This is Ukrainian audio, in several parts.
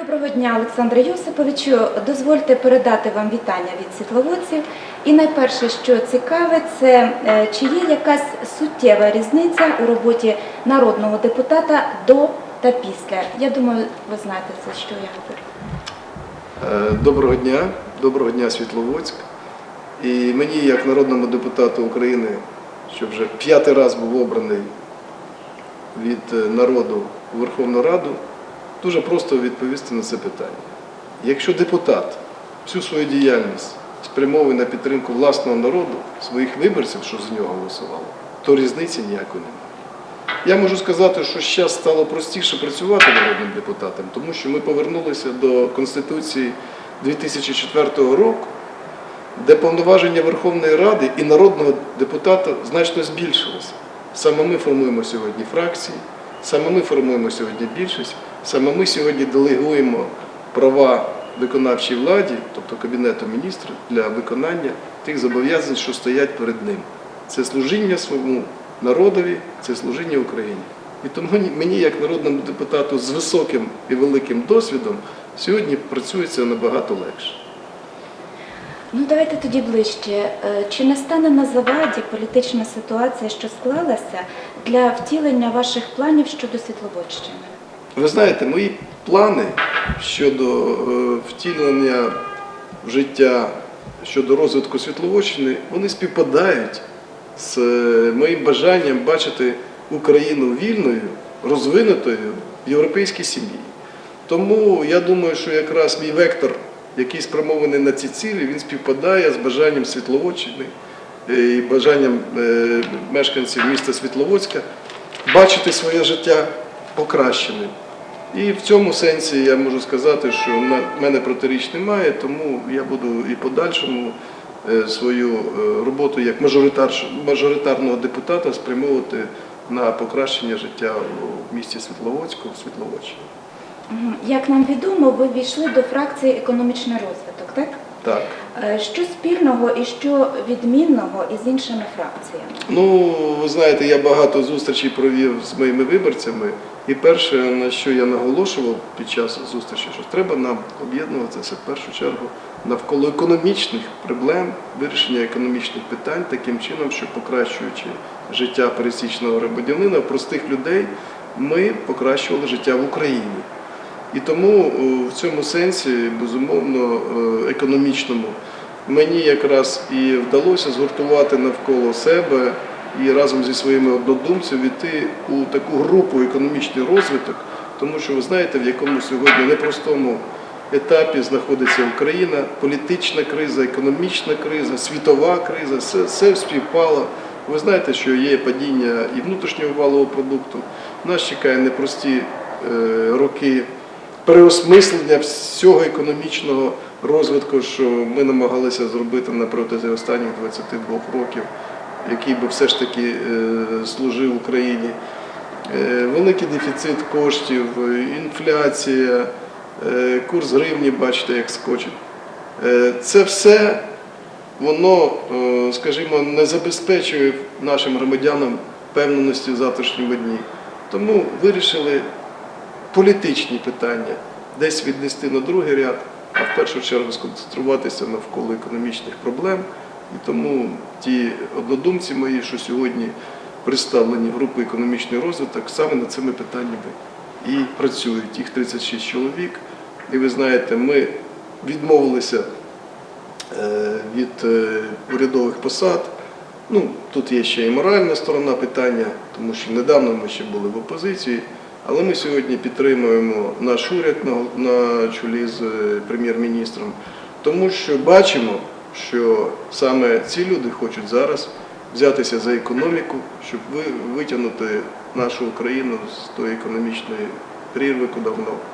Доброго дня, Олександре Йосиповичу. Дозвольте передати вам вітання від світловодців. І найперше, що цікаве, це е, чи є якась суттєва різниця у роботі народного депутата до та після. Я думаю, ви знаєте це, що я говорю. Е, Доброго дня, доброго дня, Світловодськ. І мені, як народному депутату України, що вже п'ятий раз був обраний від е, народу у Верховну Раду, дуже просто відповісти на це питання. Якщо депутат всю свою діяльність спрямовує на підтримку власного народу, своїх виборців, що за нього голосувало, то різниці ніякої немає. Я можу сказати, що зараз стало простіше працювати народним депутатом, тому що ми повернулися до Конституції 2004 року, де повноваження Верховної Ради і народного депутата значно збільшилися. Саме ми формуємо сьогодні фракції, саме ми формуємо сьогодні більшість, саме ми сьогодні делегуємо права виконавчій владі, тобто Кабінету міністрів, для виконання тих зобов'язань, що стоять перед ним. Це служіння своєму народові, це служіння Україні. І тому мені, як народному депутату з високим і великим досвідом, сьогодні працюється набагато легше. Ну, давайте тоді ближче. Е, Чи не стане на заваді політична ситуація, що склалася для втілення ваших планів щодо Світловодщини? Ви знаєте, мої плани щодо е, втілення в життя щодо розвитку Світловодщини, вони співпадають з е, моїм бажанням бачити Україну вільною, розвинутою в європейській сім'ї. Тому я думаю, що якраз мій вектор, який спрямований на ці цілі, він співпадає з бажанням Світловодщини е, і бажанням е, мешканців міста Світловодська бачити своє життя покращеним. І в цьому сенсі я можу сказати, що в мене протиріч немає, тому я буду і подальшому е, свою роботу як мажоритарного депутата спрямовувати на покращення життя у місті Світловодську, в Світловодщині. Як нам відомо, ви війшли до фракції економічний розвиток, так? Так. Е, Що спільного і що відмінного із іншими фракціями? Ну, ви знаєте, я багато зустрічей провів з моїми виборцями. І перше, на що я наголошував під час зустрічі, що треба нам об'єднуватися в першу чергу навколо економічних проблем, вирішення економічних питань таким чином, що покращуючи життя пересічного громадянина, простих людей, ми покращували життя в Україні. І тому в цьому сенсі, безумовно, е, економічному, мені якраз і вдалося згуртувати навколо себе і разом зі своїми однодумцями війти у таку групу економічний розвиток, тому що ви знаєте, в якому сьогодні непростому етапі знаходиться Україна, політична криза, економічна криза, світова криза, все, все співпало. Ви знаєте, що є падіння і внутрішнього валового продукту. Нас чекає непрості е, роки переосмислення всього економічного розвитку, що ми намагалися зробити на протязі останніх 22 років, який би все ж таки е, служив Україні. Е, Великий дефіцит коштів, інфляція, е, курс гривні, бачите, як скочить. Це все воно, скажімо, не забезпечує нашим громадянам певненості в завтрашньому дні. Тому вирішили політичні питання десь віднести на другий ряд, а в першу чергу сконцентруватися навколо економічних проблем. І тому ті однодумці мої, що сьогодні представлені в групу економічний розвиток, саме над цими питаннями і працюють. Їх 36 чоловік. І ви знаєте, ми відмовилися е, від е, урядових посад. Ну, тут є ще і моральна сторона питання, тому що недавно ми ще були в опозиції, але ми сьогодні підтримуємо наш уряд на, чолі з е, прем'єр-міністром, тому що бачимо, що саме ці люди хочуть зараз взятися за економіку, щоб ви, витягнути нашу Україну з тої економічної прірви,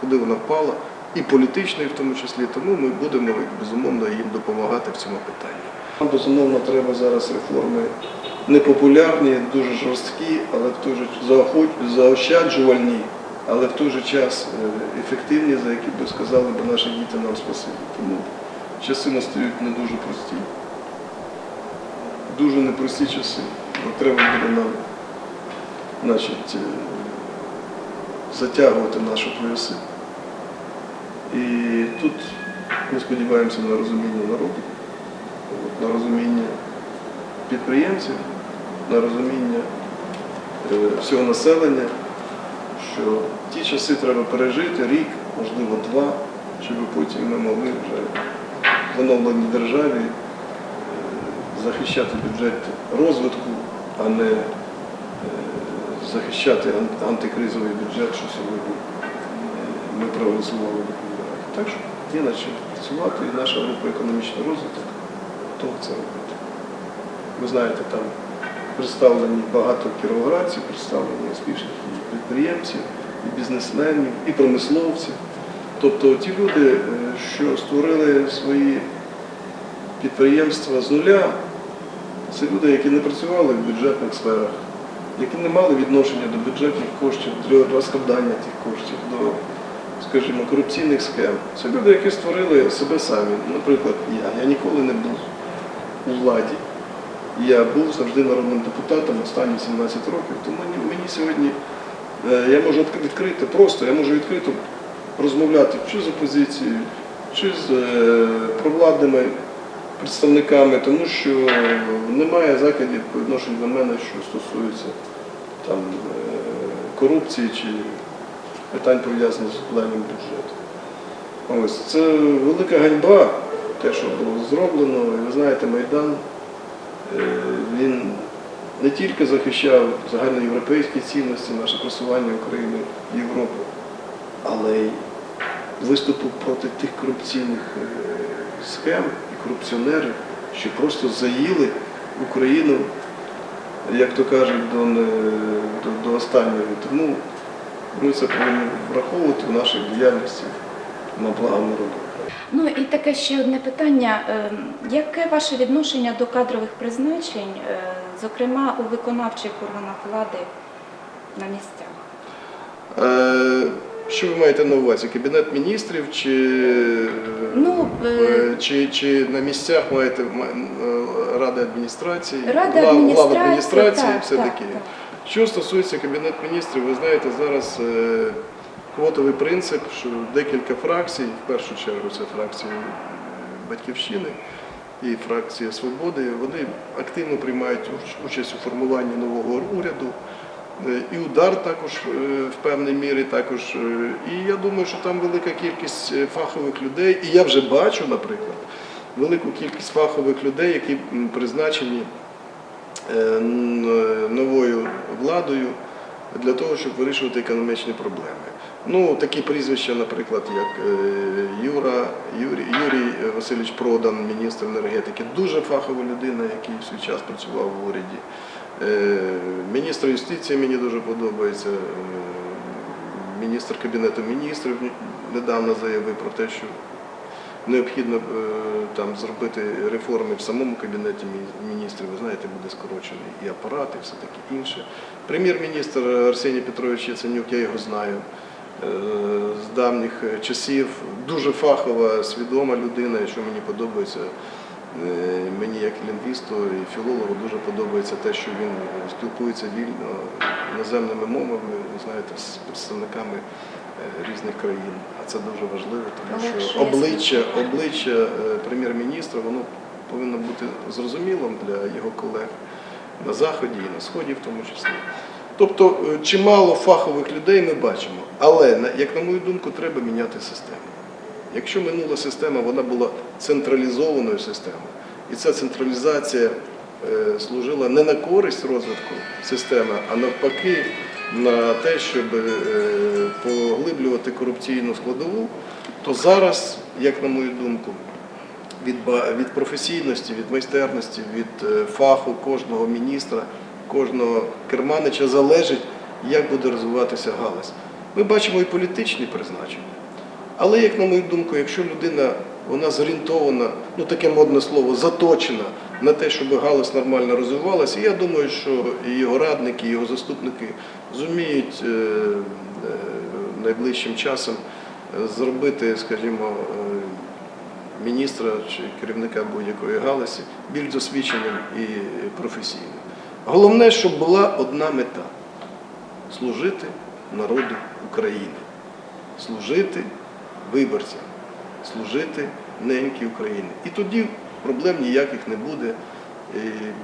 куди вона впала, і політичної в тому числі. Тому ми будемо безумовно їм допомагати в цьому питанні. Нам безумовно треба зараз реформи непопулярні, дуже жорсткі, але в той же заощаджувальні, але в той же час е, ефективні, за які би сказали б наші діти нам спасибі. Тому часи настають не дуже прості. Дуже непрості часи. Треба буде нам значить, е, затягувати наші пояси. І тут ми сподіваємося на розуміння народу, на розуміння підприємців, на розуміння е, всього населення, що ті часи треба пережити, рік, можливо, два, щоб потім ми могли вже в оновленій державі е, захищати бюджет розвитку, а не е, захищати антикризовий бюджет, що сьогодні ми проголосували в. Так що є над чим працювати, і наша група економічний розвиток готова це робити. Ви знаєте, там представлені багато кіровоградців, представлені успішних підприємців, і бізнесменів, і промисловців. Тобто ті люди, е, що створили свої підприємства з нуля, це люди, які не працювали в бюджетних сферах, які не мали відношення до бюджетних коштів, до розкладання тих коштів, до, скажімо, корупційних схем. Це люди, які створили себе самі. Наприклад, я. Я ніколи не був у владі. Я був завжди народним депутатом останні 17 років, тому мені, сьогодні е, я можу відкрити, просто я можу відкрито розмовляти чи з опозицією, чи з е, провладними представниками, тому що немає закидів по відношенню до мене, що стосується там, е, корупції чи питань пов'язаних з вкладанням бюджету. Ось це велика ганьба, те, що було зроблено. І ви знаєте, Майдан він не тільки захищав загальноєвропейські цінності, наше просування України в Європу, але й виступив проти тих корупційних е, схем і корупціонерів, що просто заїли Україну, як то кажуть, до, до, до останнього. Тому ми це повинні враховувати в нашій діяльності на благо народу. Ну і таке ще одне питання. Е, Яке ваше відношення до кадрових призначень, е, зокрема у виконавчих органах влади на місцях? Е, Що ви маєте на увазі? Кабінет міністрів чи, Ну, е, чи, чи на місцях маєте ради адміністрації, Рада глав- глав адміністрації, адміністрації так, все так, таке. так. Що стосується Кабінет міністрів, ви знаєте, зараз квотовий принцип, що декілька фракцій, в першу чергу це фракції е, Батьківщини і фракція Свободи, вони активно приймають участь у формуванні нового уряду. Е, І удар також е, в певній мірі також. І я думаю, що там велика кількість фахових людей. І я вже бачу, наприклад, велику кількість фахових людей, які призначені новою владою для того, щоб вирішувати економічні проблеми. Ну, такі прізвища, наприклад, як е, Юра, Юрій, Юрій Васильович Продан, міністр енергетики, дуже фахова людина, який в свій час працював в уряді. Е, Міністр юстиції мені дуже подобається. Е, Міністр Кабінету міністрів недавно заявив про те, що необхідно там зробити реформи в самому кабінеті міністрів. Ви знаєте, буде скорочений і апарат, і все таке інше. Прем'єр-міністр Арсеній Петрович Яценюк, я його знаю з давніх часів. Дуже фахова, свідома людина, що мені подобається. Е, Мені як лінгвісту і філологу дуже подобається те, що він спілкується вільно іноземними мовами, ви знаєте, з представниками е, різних країн. А це дуже важливо, тому що обличчя, обличчя е, прем'єр-міністра воно повинно бути зрозумілим для його колег на заході і на сході, в тому числі. Тобто е, чимало фахових людей ми бачимо, але як на мою думку, треба міняти систему. Якщо минула система вона була централізованою системою, і ця централізація е, служила не на користь розвитку системи, а навпаки на те, щоб е, поглиблювати корупційну складову, то зараз, як на мою думку, від, професійності, від майстерності, від фаху кожного міністра, кожного керманича залежить, як буде розвиватися галузь. Ми бачимо і політичні призначення. Але, як на мою думку, якщо людина вона зорієнтована, ну таке модне слово, заточена на те, щоб галузь нормально розвивалася, я думаю, що і його радники, і його заступники зуміють е, е, найближчим часом е, зробити, скажімо, міністра чи керівника будь-якої галузі більш досвідченим і професійним. Головне, щоб була одна мета служити народу України, служити виборцям служити неньки України. І тоді проблем ніяких не буде. І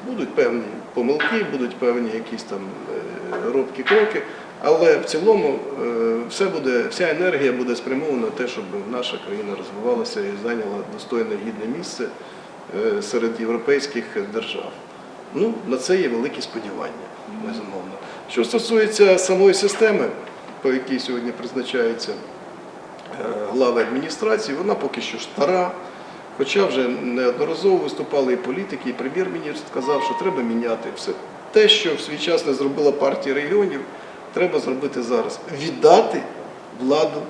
будуть певні помилки, будуть певні якісь там е, робкі кроки, але в цілому е, все буде, вся енергія буде спрямована на те, щоб наша країна розвивалася і зайняла достойне гідне місце е, серед європейських держав. Ну, на це є великі сподівання, безумовно. Що стосується самої системи, по якій сьогодні призначаються е, глави адміністрації, вона поки що стара. Хоча вже неодноразово виступали і політики, і прем'єр-міністр сказав, що треба міняти все. Те, що в свій час не зробила партія регіонів, треба зробити зараз. Віддати владу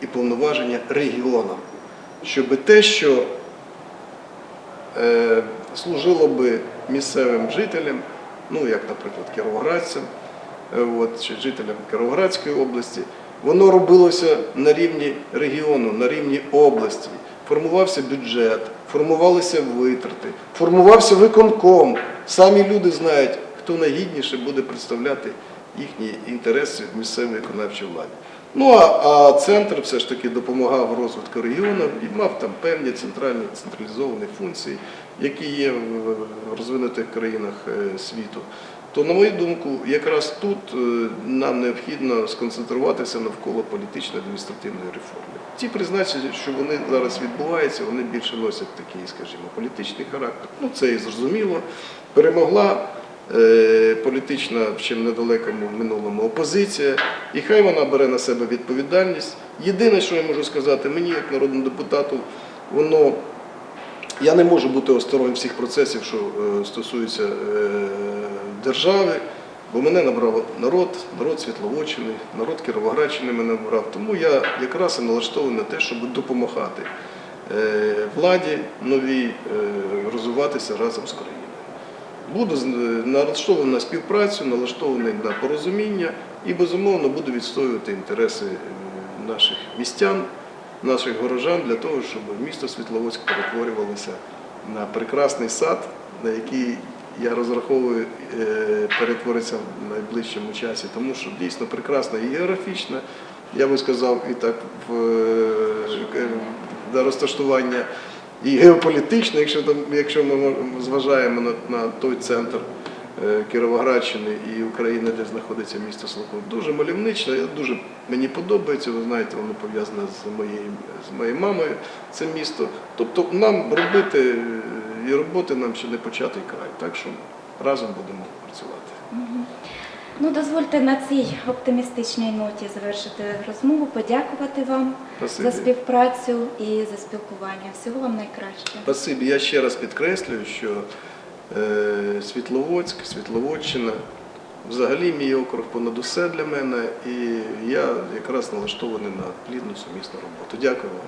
і повноваження регіонам, щоб те, що е, служило би місцевим жителям, ну як, наприклад, кіровоградцям, е, от, чи жителям Кіровоградської області, воно робилося на рівні регіону, на рівні області. Формувався бюджет, формувалися витрати, формувався виконком. Самі люди знають, хто найгідніше буде представляти їхні інтереси в місцевій виконавчій владі. Ну а, центр все ж таки допомагав розвитку регіону і мав там певні центральні централізовані функції, які є в розвинутих країнах е, світу. То, на мою думку, якраз тут е, нам необхідно сконцентруватися навколо політично-адміністративної реформи. Ті призначення, що вони зараз відбуваються, вони більше носять такий, скажімо, політичний характер. Ну це і зрозуміло. Перемогла політична в чим недалекому минулому опозиція, і хай вона бере на себе відповідальність. Єдине, що я можу сказати, мені як народному депутату, воно я не можу бути осторонь всіх процесів, що е, стосуються е, держави, бо мене набрав народ, народ Світловодщини, народ Кіровоградщини мене набрав. Тому я якраз і налаштований на те, щоб допомагати е, владі новій е, розвиватися разом з країною. Буду з- налаштований на співпрацю, налаштований на порозуміння і, безумовно, буду відстоювати інтереси е, наших містян, наших горожан для того, щоб місто Світловодськ перетворювалося на прекрасний сад, на який я розраховую е, перетвориться в найближчому часі, тому що дійсно прекрасна і географічна, я би сказав, і так в е, розташування і геополітично, якщо там, якщо ми зважаємо на, на той центр е, Кіровоградщини і України, де знаходиться місто Слухов, дуже мальовнично, дуже мені подобається. Ви знаєте, воно пов'язане з моєю з моєю мамою. Це місто. Тобто нам робити і роботи нам ще не початий край. Так що разом будемо працювати. Ну, дозвольте на цій оптимістичній ноті завершити розмову, подякувати вам Спасибі. за співпрацю і за спілкування. Всього вам найкраще. Спасибі. Я ще раз підкреслюю, що е, Світловодськ, Світловодщина, взагалі мій округ понад усе для мене, і я якраз налаштований на плідну сумісну роботу. Дякую вам.